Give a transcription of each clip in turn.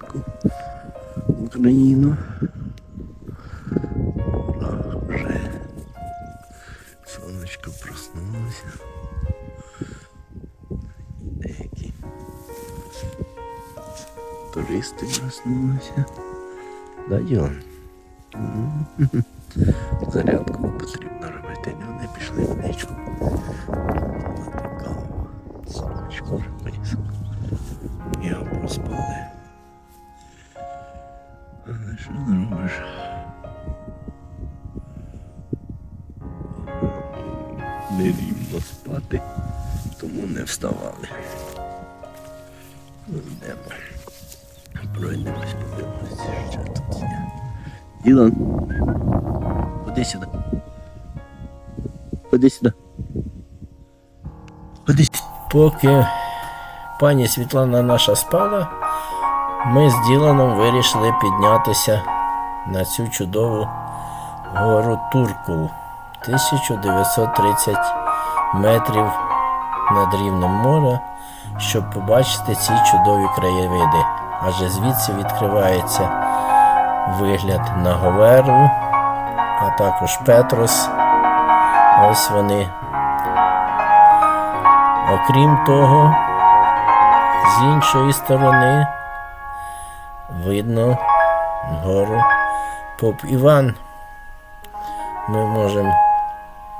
ранку. Україну. Вже сонечко проснулося. Деякі туристи проснулися. Да, Діон? Зарядку потрібно робити. Люди пішли в нічку. Що зробиш? Не рівно спати, тому не вставали. Йдемо. Пройдемось, подивимося, що тут є. Ділан, ходи сюди. Ходи сюди. Ходи сюди. Поки пані Світлана наша спала, ми з Діланом вирішили піднятися на цю чудову гору Туркул. 1930 метрів над рівнем моря, щоб побачити ці чудові краєвиди. Адже звідси відкривається вигляд на Говерлу, а також Петрос. Ось вони Окрім того, з іншої сторони видно гору Поп Іван. Ми можемо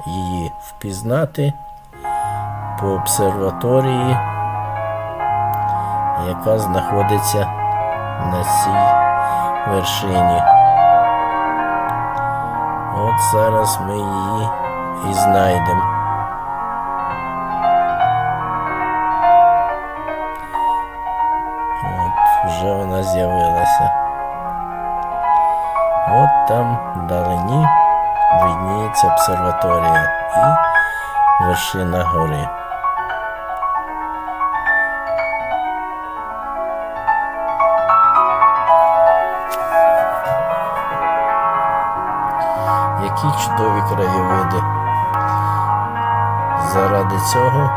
її впізнати по обсерваторії, яка знаходиться на цій вершині. От зараз ми її і знайдемо. Вже вона з'явилася. От там вдалині видніється обсерваторія і вершина гори. Які чудові краєвиди. Заради цього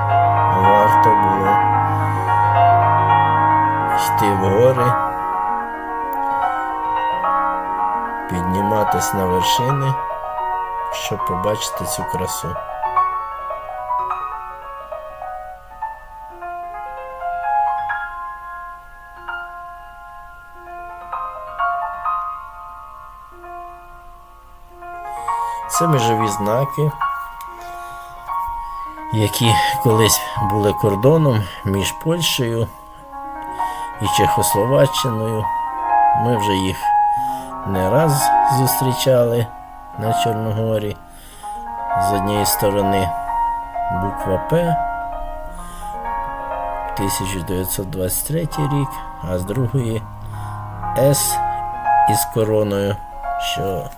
варто було йти в гори, підніматись на вершини, щоб побачити цю красу. Це межові знаки, які колись були кордоном між Польщею і Чехословаччиною. Ми вже їх не раз зустрічали на Чорногорі. З однієї сторони буква П 1923 рік, а з другої С із короною, що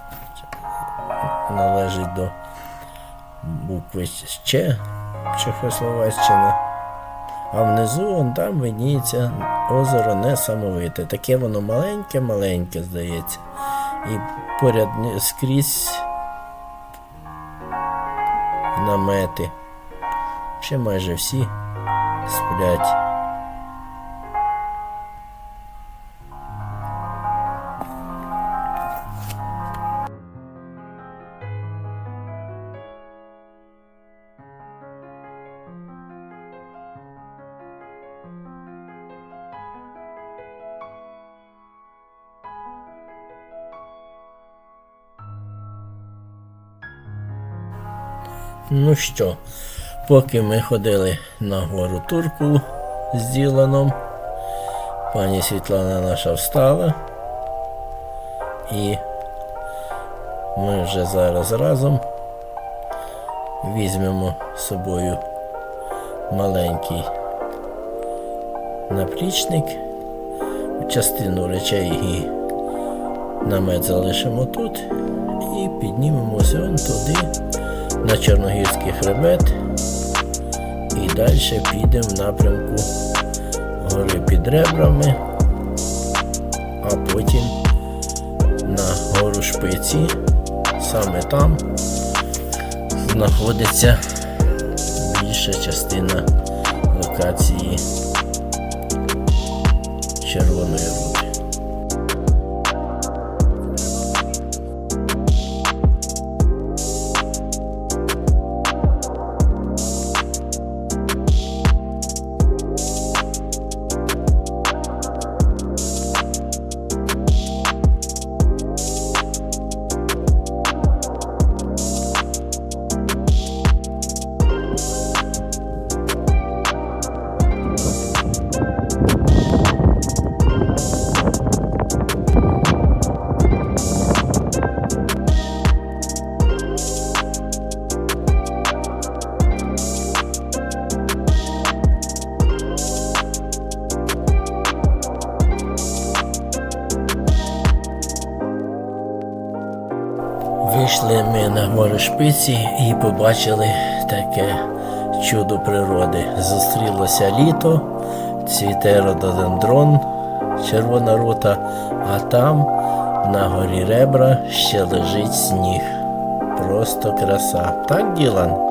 належить до букви Ч Чехословаччина. А внизу вон там видніється озеро Несамовите. Таке воно маленьке-маленьке, здається. І поряд скрізь намети. Ще майже всі сплять. Ну що, поки ми ходили на гору Турку з Діланом, пані Світлана наша встала, і ми вже зараз разом візьмемо з собою маленький наплічник, частину речей і намет залишимо тут і піднімемося туди на Чорногірський хребет і далі підемо в напрямку гори під ребрами, а потім на гору шпиці. Саме там знаходиться більша частина локації Червоної Вийшли ми на море шпиці і побачили таке чудо природи. Зустрілося літо, цвіте рододендрон, червона рута, а там на горі ребра ще лежить сніг. Просто краса. Так, Ділан?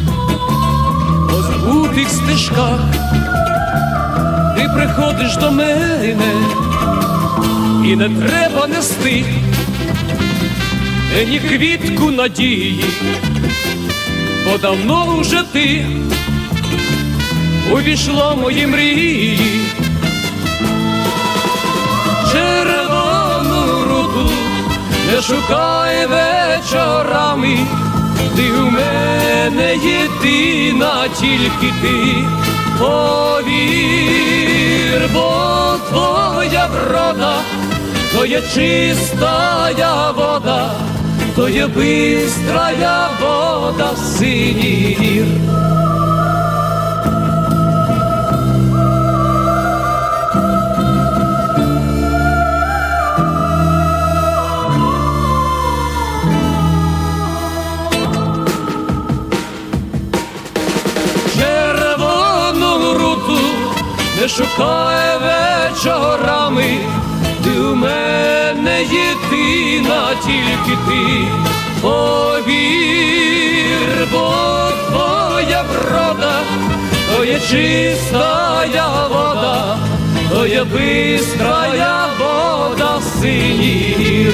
по забутих стежках ти приходиш до мене, і не треба нести мені квітку надії, бо давно вже ти увійшла в мої мрії, червону руду не шукай вечорами. Ти у мене єдина, тільки ти. Повір, бо твоя врода, то є чистая вода, то є бистрая вода червону не шукай вечорами, ти у мене єдина, тільки ти. Повір, бо твоя врода, то є чистая вода, то є бистрая вода синір.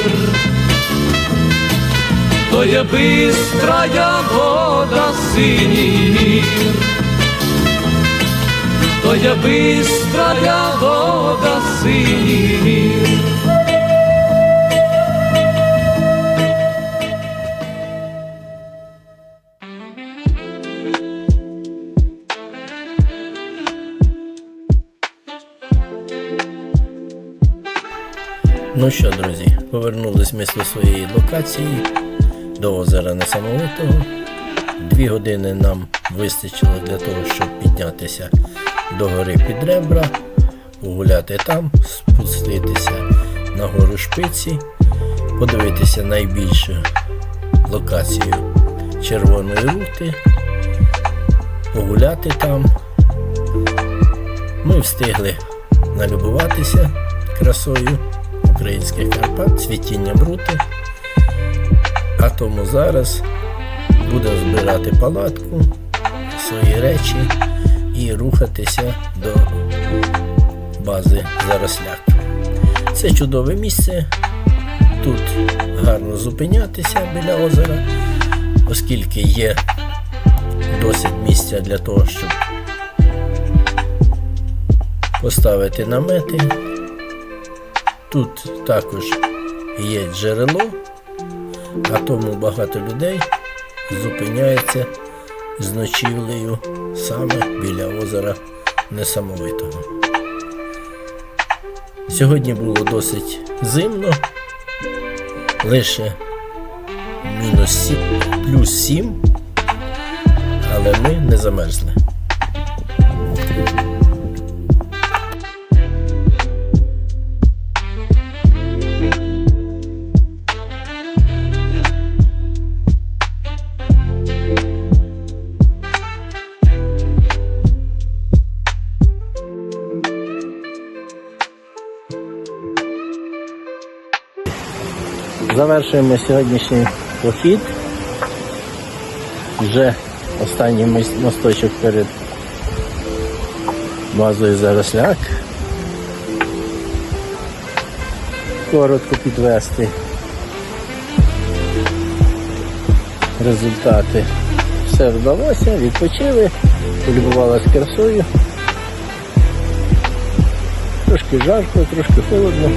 То є бистрая вода синір, то є бистрая вода синір. Ну що, друзі, повернулись ми до своєї локації до озера Несамовитого. Дві години нам вистачило для того, щоб піднятися до гори під ребра, погуляти там, спуститися на гору шпиці, подивитися найбільшу локацію Червоної рути, погуляти там. Ми встигли налюбуватися красою українських Карпат, цвітіння брути. А тому зараз будемо збирати палатку, свої речі і рухатися до бази Заросляк. Це чудове місце. Тут гарно зупинятися біля озера, оскільки є досить місця для того, щоб поставити намети. Тут також є джерело, а тому багато людей зупиняється з ночівлею саме біля озера Несамовитого. Сьогодні було досить зимно, лише мінус 7, плюс 7, але ми не замерзли. Завершуємо сьогоднішній похід. Вже останній мосточок перед базою Заросляк. Коротко підвести результати. Все вдалося, відпочили, полюбувалися красою. Трошки жарко, трошки холодно.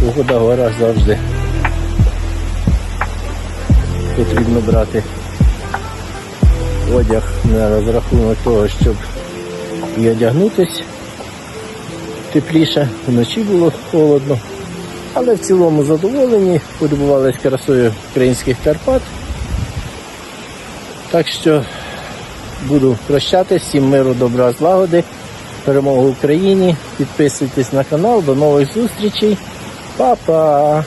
Погода в горах завжди. Потрібно брати одяг на розрахунок того, щоб і одягнутись тепліше, вночі було холодно. Але в цілому задоволені, полюбувались красою українських Карпат. Так що буду прощатись, всім миру, добра, злагоди, перемоги Україні. Підписуйтесь на канал, до нових зустрічей. Па-па!